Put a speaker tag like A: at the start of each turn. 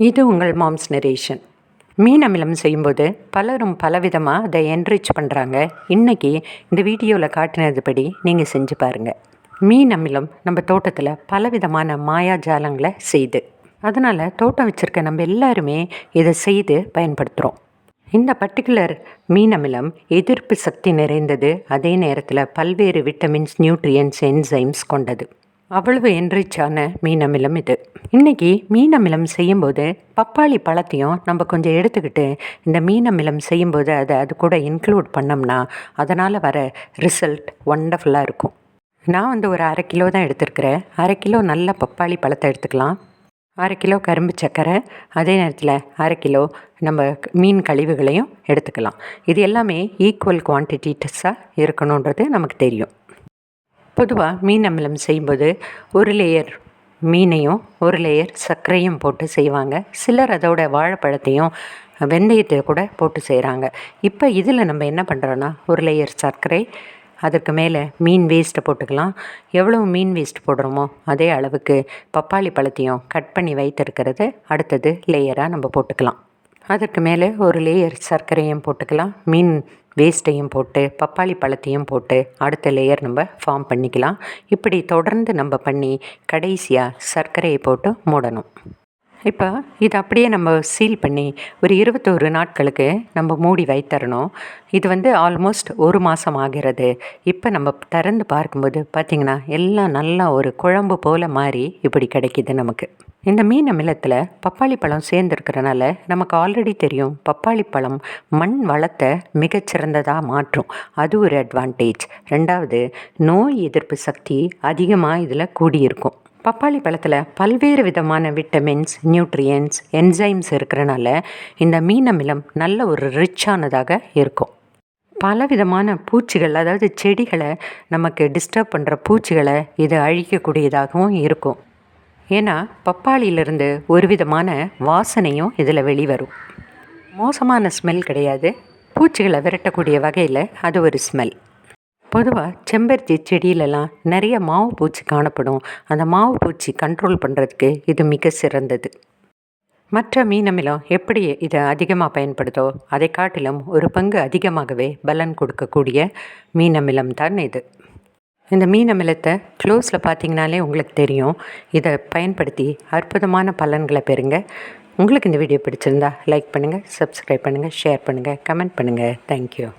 A: இது உங்கள் moms narration மீன் அமிலம் செய்யும்போது பலரும் பலவிதமாக அதை என்ரிச் பண்ணுறாங்க இன்றைக்கி இந்த வீடியோவில் காட்டினதுபடி நீங்கள் செஞ்சு பாருங்கள் மீன் அமிலம் நம்ம தோட்டத்தில் பலவிதமான மாயாஜாலங்களை செய்து அதனால் தோட்டம் வச்சுருக்க நம்ம எல்லாருமே இதை செய்து பயன்படுத்துகிறோம் இந்த பர்டிகுலர் மீன் அமிலம் எதிர்ப்பு சக்தி நிறைந்தது அதே நேரத்தில் பல்வேறு விட்டமின்ஸ் நியூட்ரியன்ஸ் என்சைம்ஸ் கொண்டது. அவ்வளவு என்ரிச்சான மீனமிலம் இது. இன்றைக்கி மீனமிலம் செய்யும்போது பப்பாளி பழத்தையும் நம்ம கொஞ்சம் எடுத்துக்கிட்டு இந்த மீனமிலம் செய்யும்போது அதை அது கூட இன்க்ளூட் பண்ணோம்னா அதனால் வர ரிசல்ட் ஒண்டர்ஃபுல்லாக இருக்கும். நான் வந்து ஒரு அரை கிலோ தான் எடுத்துருக்குறேன். அரை கிலோ நல்ல பப்பாளி பழத்தை எடுத்துக்கலாம். அரை கிலோ கரும்பு சர்க்கரை அதே நேரத்தில் அரை கிலோ நம்ம மீன் கழிவுகளையும் எடுத்துக்கலாம். இது எல்லாமே ஈக்குவல் குவான்டிட்டிஸாக இருக்கணுன்றது நமக்கு தெரியும். பொதுவாக மீன் அமிலம் செய்யும்போது ஒரு லேயர் மீனையும் ஒரு லேயர் சர்க்கரையும் போட்டு செய்வாங்க. சிலர் அதோட வாழைப்பழத்தையும் வெந்தயத்தை கூட போட்டு செய்கிறாங்க இப்போ இதில் நம்ம என்ன பண்ணுறோன்னா ஒரு லேயர் சர்க்கரை அதற்கு மேலே மீன் வேஸ்ட்டை போட்டுக்கலாம். எவ்வளோ மீன் வேஸ்ட் போடுறோமோ அதே அளவுக்கு பப்பாளி பழத்தையும் கட் பண்ணி வைத்திருக்கிறது. அடுத்தது லேயராக நம்ம போட்டுக்கலாம். அதற்கு மேலே ஒரு லேயர் சர்க்கரையும் போட்டுக்கலாம். மீன் வேஸ்ட்டையும் போட்டு பப்பாளி பழத்தையும் போட்டு அடுத்த லேயர் நம்ம ஃபார்ம் பண்ணிக்கலாம். இப்படி தொடர்ந்து நம்ம பண்ணி கடைசியாக சர்க்கரையை போட்டு மூடணும். இப்போ இதை அப்படியே நம்ம சீல் பண்ணி ஒரு இருபத்தோரு நாட்களுக்கு நம்ம மூடி வைத்தரணும். இது வந்து ஆல்மோஸ்ட் ஒரு மாதம் ஆகிறது. இப்போ நம்ம திறந்து பார்க்கும்போது பார்த்திங்கன்னா எல்லாம் நல்லா ஒரு குழம்பு போல் மாதிரி இப்படி கிடைக்கிது நமக்கு. இந்த மீன் அமிலத்தில் பப்பாளி பழம் சேர்ந்துருக்கிறனால நமக்கு ஆல்ரெடி தெரியும் பப்பாளி பழம் மண் வளத்தை மிகச்சிறந்ததாக மாற்றும். அது ஒரு அட்வான்டேஜ் ரெண்டாவது நோய் எதிர்ப்பு சக்தி அதிகமாக இதில் கூடியிருக்கும். பப்பாளி பழத்தில் பல்வேறு விதமான விட்டமின்ஸ் நியூட்ரியன்ஸ் என்சைம்ஸ் இருக்கிறனால இந்த மீன் அமிலம் நல்ல ஒரு ரிச்சானதாக இருக்கும். பல விதமான பூச்சிகள் அதாவது செடிகளை நமக்கு டிஸ்டர்ப் பண்ணுற பூச்சிகளை இது அழிக்கக்கூடியதாகவும் இருக்கும். ஏன்னா பப்பாளியிலிருந்து ஒரு விதமான வாசனையும் இதில் வெளிவரும். மோசமான ஸ்மெல் கிடையாது. பூச்சிகளை விரட்டக்கூடிய வகையில் அது ஒரு ஸ்மெல் பொதுவாக செம்பருத்தி செடியிலலாம் நிறைய மாவு பூச்சி காணப்படும். அந்த மாவு பூச்சி கண்ட்ரோல் பண்ணுறதுக்கு இது மிக சிறந்தது. மற்ற மீனமிலம் எப்படி இதை அதிகமாக பயன்படுதோ அதை காட்டிலும் ஒரு பங்கு அதிகமாகவே பலன் கொடுக்கக்கூடிய மீனமிலம் தான் இது. இந்த மீனமிலத்தை க்ளோஸில் பார்த்தீங்கனாலே உங்களுக்கு தெரியும். இதை பயன்படுத்தி அற்புதமான பலன்களை பெறுங்க. உங்களுக்கு இந்த வீடியோ பிடிச்சிருந்தா லைக் பண்ணுங்கள் சப்ஸ்கிரைப் பண்ணுங்கள் ஷேர் பண்ணுங்கள் கமெண்ட் பண்ணுங்கள் தேங்க்யூ